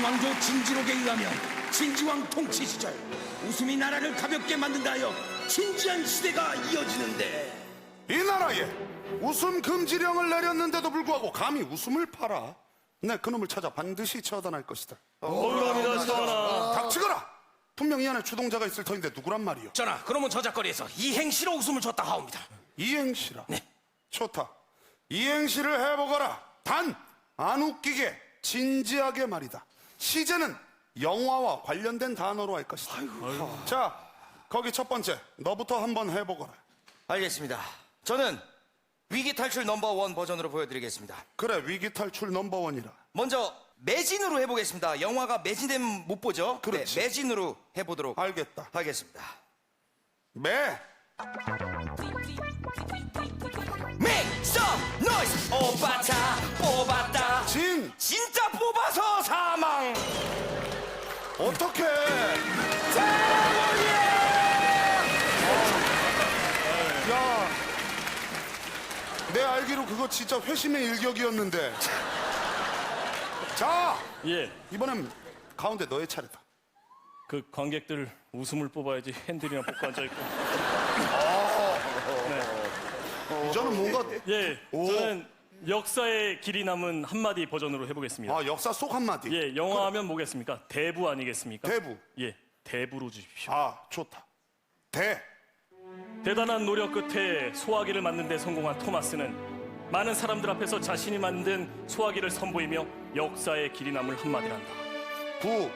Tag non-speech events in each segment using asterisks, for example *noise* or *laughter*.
조선왕조 진지록에 의하면 진지왕 통치 시절 웃음이 나라를 가볍게 만든다 하여 진지한 시대가 이어지는데 이 나라에 웃음 금지령을 내렸는데도 불구하고 감히 웃음을 팔아. 내 그놈을 찾아 반드시 처단할 것이다. 억울합니다, 전하. 닥치거라! 분명 이 안에 주동자가 있을 터인데 누구란 말이오? 전하 그러면 저작거리에서 이행시로 웃음을 줬다 하옵니다 이행시라. 네. 좋다. 이행시를 해보거라. 단, 안 웃기게, 진지하게 말이다. 시제는 영화와 관련된 단어로 할 것이다. 자, 거기 첫 번째. 너부터 한번 해보거라. 알겠습니다. 저는 위기 탈출 넘버원 버전으로 보여드리겠습니다. 그래, 위기 탈출 넘버원이라. 먼저 매진으로 해보겠습니다. 영화가 매진되면 못 보죠? 그렇지. 네, 매진으로 해보도록 알겠다. 하겠습니다. 매, Make some noise! 오빠차 뽑았다. 진, 진 어떻게? 야, 내 알기로 그거 진짜 회심의 일격이었는데. 자, 예, 이번엔 가운데 너의 차례다. 그 관객들 웃음을 뽑아야지 핸들이나 뽑고 앉아 있고. 이제는 뭔가 예, 오. 저는 역사의 길이 남은 한마디 버전으로 해보겠습니다. 아 역사 속 한마디. 예, 영화하면 뭐겠습니까? 대부 아니겠습니까? 대부. 예, 대부로 주십시오. 아 좋다. 대. 대단한 노력 끝에 소화기를 만든 데 성공한 토마스는 많은 사람들 앞에서 자신이 만든 소화기를 선보이며 역사의 길이 남을 한마디란다. 부.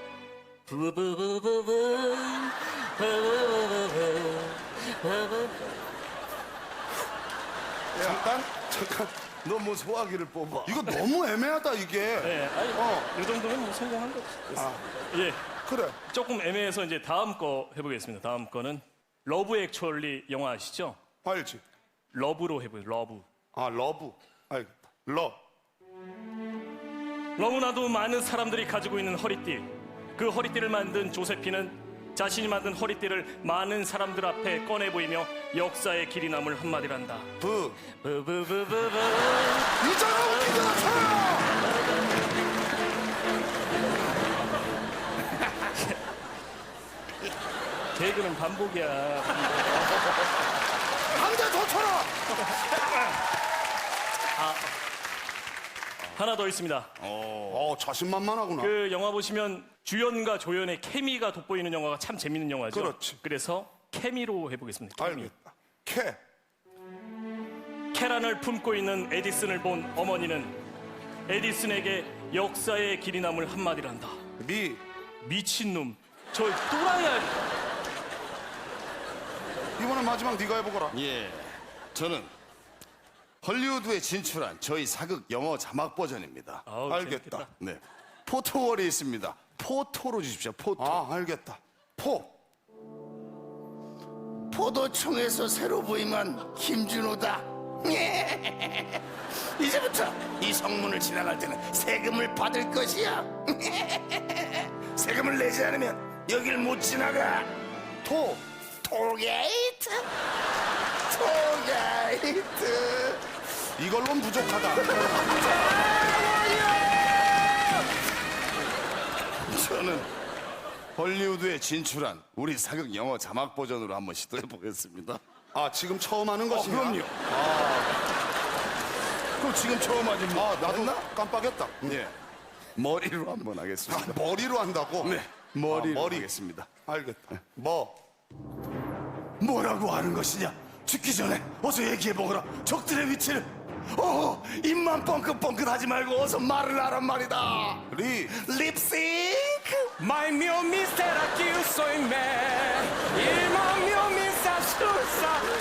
잠깐 잠깐. 너 뭐 소화기를 뽑아? 이거 너무 애매하다 이게. 예, 아니, 어. 이 정도면 뭐 성공한 거죠. 예, 그래. 조금 애매해서 이제 다음 거 해보겠습니다. 다음 거는 러브 액츄얼리 영화 아시죠? 알지. 러브로 해보요 러브. 아 러브. 알겠다. 러. 너무나도 많은 사람들이 가지고 있는 허리띠. 그 허리띠를 만든 조세피는 자신이 만든 허리띠를 많은 사람들 앞에 꺼내 보이며 역사의 길이 남을 한마디란다. 부. 부부부부부. 이자가 웃기잖아 *laughs* 차야. 개그는 반복이야. 한대 더 쳐라. 하나 더 있습니다. 어 자신만만하구나. 그 영화 보시면 주연과 조연의 케미가 돋보이는 영화가 참 재밌는 영화죠. 그렇지. 그래서 케미로 해보겠습니다. 케미. 알겠다. 캐. 케란을 품고 있는 에디슨을 본 어머니는 에디슨에게 역사의 길이 남을 한마디란다. 미. 미친놈. 저 또라이야. 이번에 마지막 네가 해보거라. 예. 저는 헐리우드에 진출한 저희 사극 영어 자막 버전입니다. 아우, 알겠다. 재밌겠다. 네. 포토월이 있습니다. 포토로 주십시오. 포토. 아 알겠다. 포. 포도청에서 새로 부임한 김준호다. 이제부터 이 성문을 지나갈 때는 세금을 받을 것이야. 세금을 내지 않으면 여길 못 지나가. 토. 톨게이트. 톨게이트. 이걸로는 부족하다. 저는 헐리우드에 진출한 우리 사극 영어 자막 버전으로 한번 시도해 보겠습니다. 아 지금 처음 하는 것이냐? 그럼요. 그럼 지금 처음 하지 뭐. 아 나도 깜빡했다. 예. 머리로 한번 하겠습니다. 아, 머리로 한다고? 네. 머리로 아, 머리. 하겠습니다. 알겠다. 뭐? 뭐라고 하는 것이냐? 죽기 전에 어서 얘기해 보거라. 적들의 위치를. 어, 입만 뻥긋뻥긋하지 말고 어서 말을 하란 말이다. 리. 립싱 Mas meu mister aqui eu sou em mé. E meu mister, escuta.